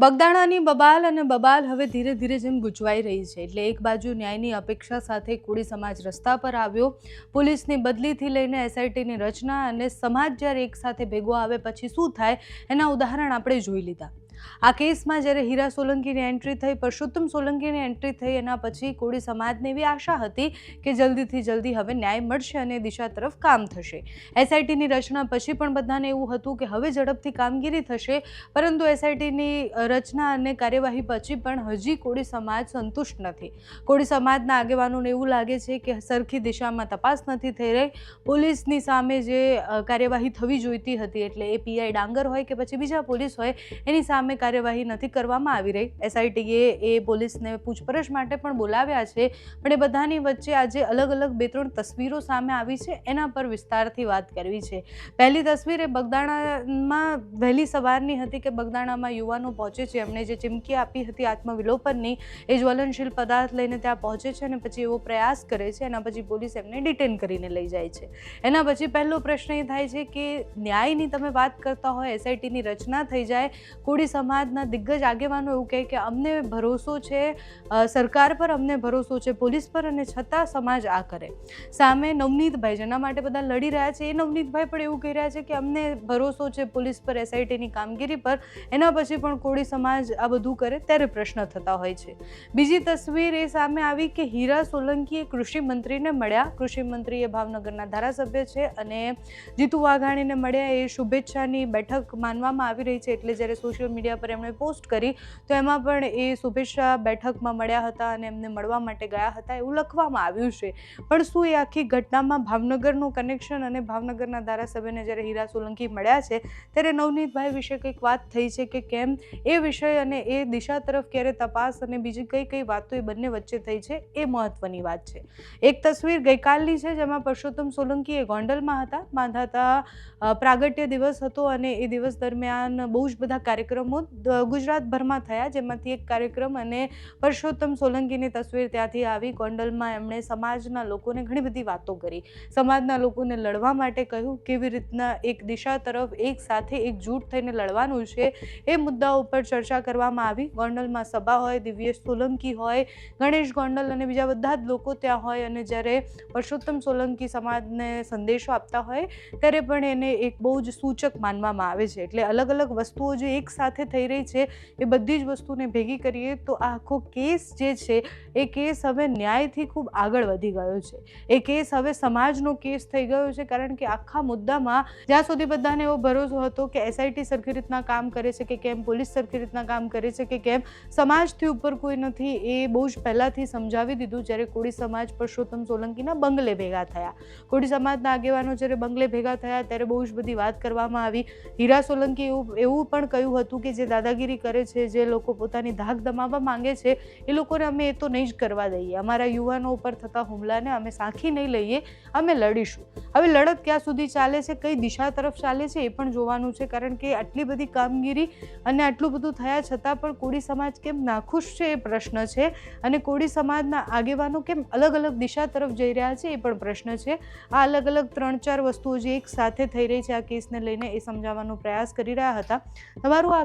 બગદાણાની બબાલ અને બબાલ હવે ધીરે ધીરે જેમ ગુંચવાઈ રહી છે. એટલે એક બાજુ ન્યાયની અપેક્ષા સાથે કોળી સમાજ રસ્તા પર આવ્યો. પોલીસની બદલીથી લઈને એસઆઈટીની રચના અને સમાજ જ્યારે એકસાથે ભેગો આવે પછી શું થાય એના ઉદાહરણ આપણે જોઈ લીધા. આ કેસમાં જ્યારે હીરા સોલંકીની એન્ટ્રી થઈ, પરસોત્તમ સોલંકીની એન્ટ્રી થઈ, એના પછી કોળી સમાજને એવી આશા હતી કે જલ્દીથી જલ્દી હવે ન્યાય મળશે અને દિશા તરફ કામ થશે. એસઆઈટીની રચના પછી પણ બધાને એવું હતું કે હવે ઝડપથી કામગીરી થશે, પરંતુ એસઆઈટીની રચના અને કાર્યવાહી પછી પણ હજી કોળી સમાજ સંતુષ્ટ નથી. કોળી સમાજના આગેવાનોને એવું લાગે છે કે સરખી દિશામાં તપાસ નથી થઈ રહી. પોલીસની સામે જે કાર્યવાહી થવી જોઈતી હતી એટલે એ પીઆઈ ડાંગર હોય કે પછી બીજા પોલીસ હોય, એની સામે કાર્યવાહી નથી કરવામાં આવી રહી. એસઆઈટીએ એ પોલીસને પૂછપરછ માટે પણ બોલાવ્યા છે, પણ એ બધાની વચ્ચે આજે અલગ અલગ બે ત્રણ તસવીરો સામે આવી છે, એના પર વિસ્તારથી વાત કરવી છે. પહેલી તસવીર એ બગદાણામાં વહેલી સવારની હતી કે બગદાણામાં યુવાનો પહોંચે છે. એમણે જે ચીમકી આપી હતી આત્મવિલોપનની, એ જ્વલનશીલ પદાર્થ લઈને ત્યાં પહોંચે છે અને પછી એવો પ્રયાસ કરે છે, એના પછી પોલીસ એમને ડિટેન કરીને લઈ જાય છે. એના પછી પહેલો પ્રશ્ન એ થાય છે કે ન્યાયની તમે વાત કરતા હોય એસઆઈટીની રચના થઈ જાય, કોળી સમાજના દિગ્ગજ આગેવાનો એવું કહે કે અમને ભરોસો છે સરકાર પર અમને ભરોસો છે, પોલીસ પર અને છતાં સમાજ આ કરે. સામે નવનીતભાઈ, જેના માટે બધા લડી રહ્યા છે, એ નવનીતભાઈ પણ એવું કહી રહ્યા છે કે અમને ભરોસો છે પોલીસ પર એસઆઈટીની કામગીરી પર, એના પછી પણ કોળી સમાજ આ બધું કરે ત્યારે પ્રશ્ન થતા હોય છે. બીજી તસવીર એ સામે આવી કે હીરા સોલંકીએ કૃષિ મંત્રીને મળ્યા. કૃષિ મંત્રી એ ભાવનગરના ધારાસભ્ય છે અને જીતુ વાઘાણીને મળ્યા. એ શુભેચ્છાની બેઠક માનવામાં આવી રહી છે, એટલે જ્યારે સોશિયલ મીડિયા પર એમણે પોસ્ટ કરી, તો એમાં પણ એ શુભેચ્છા બેઠકમાં મળ્યા હતા અને એમને મળવા માટે ગયા હતા એવું લખવામાં આવ્યું છે. પણ શું એ આખી ઘટનામાં ભાવનગરનું કનેક્શન અને ભાવનગરના ધારાસભ્યને જ્યારે હીરા સોલંકી મળ્યા છે, ત્યારે નવનીતભાઈ વિશે કંઈક વાત થઈ છે કે કેમ? એ વિષય અને એ દિશા તરફ ક્યારે તપાસ અને બીજી કઈ કઈ વાતો એ બંને વચ્ચે થઈ છે, એ મહત્વની વાત છે. એક તસવીર ગઈકાલની છે જેમાં પરસોત્તમ સોલંકી એ ગોંડલમાં હતા, બાંધાતા પ્રાગટ્ય દિવસ હતો અને એ દિવસ દરમિયાન બહુ જ બધા કાર્યક્રમો ગુજરાતભરમાં થયા, જેમાંથી એક કાર્યક્રમ અને પરસોત્તમ સોલંકીની તસવીર ત્યાંથી આવી. ગોંડલમાં એમણે સમાજના લોકોને ઘણી બધી વાતો કરી. સમાજના લોકોને લડવા માટે કહ્યું કેવી રીતના એક દિશા તરફ એક સાથે એકજૂટ થઈને લડવાનું છે એ મુદ્દાઓ ઉપર ચર્ચા કરવામાં આવી. ગોંડલમાં સભા હોય, દિવ્યેશ સોલંકી હોય, ગણેશ ગોંડલ અને બીજા બધા જ લોકો ત્યાં હોય અને જ્યારે પરસોત્તમ સોલંકી સમાજને સંદેશો આપતા હોય, ત્યારે પણ એને એક બહુ જ સૂચક માનવામાં આવે છે. એટલે અલગ અલગ વસ્તુઓ જે એક સાથે થઈ રહી છે, એ બધી જ વસ્તુને ભેગી કરીએ, તો આ આખો કેસ જે છે, એ કેસ હવે ન્યાયથી ખૂબ આગળ વધી ગયો છે. એ કેસ હવે સમાજનો કેસ થઈ ગયો છે, કારણ કે આખા મુદ્દામાં જ્યાં સુધી બધાને એવો ભરોસો હતો કે એસઆઈટી સરખી રીતના કામ કરે છે કે કેમ, પોલીસ સરખી રીતના કામ કરે છે કે કેમ, સમાજથી ઉપર કોઈ નથી, એ બહુ જ પહેલાંથી સમજાવી દીધું જ્યારે કોળી સમાજ પરસોત્તમ સોલંકીના બંગલે ભેગા થયા. કોળી સમાજના આગેવાનો જ્યારે બંગલે ભેગા થયા, ત્યારે બહુ જ બધી વાત કરવામાં આવી. હીરા સોલંકી એવું એવું પણ કહ્યું હતું કે જે દાદાગીરી કરે છે, જે લોકો પોતાની ધાક દમાવવા માંગે છે, એ લોકોને અમે એ તો નહીં જ કરવા દઈએ. અમારા યુવાનો ઉપર થતા હુમલાને અમે સાંખી નહીં લઈએ, અમે લડીશું. હવે લડત ક્યાં સુધી ચાલે છે, કઈ દિશા તરફ ચાલે છે, એ પણ જોવાનું છે, કારણ કે આટલી બધી કામગીરી અને આટલું બધું થયા છતાં પણ કોળી સમાજ કેમ નાખુશ છે, એ પ્રશ્ન છે. અને કોળી સમાજના આગેવાનો કેમ અલગ અલગ દિશા તરફ જઈ રહ્યા છે, એ પણ પ્રશ્ન છે. આ અલગ અલગ ત્રણ ચાર વસ્તુઓ જે એક સાથે થઈ રહી છે, આ કેસને લઈને એ સમજાવવાનો પ્રયાસ કરી રહ્યા હતા. તમારું આ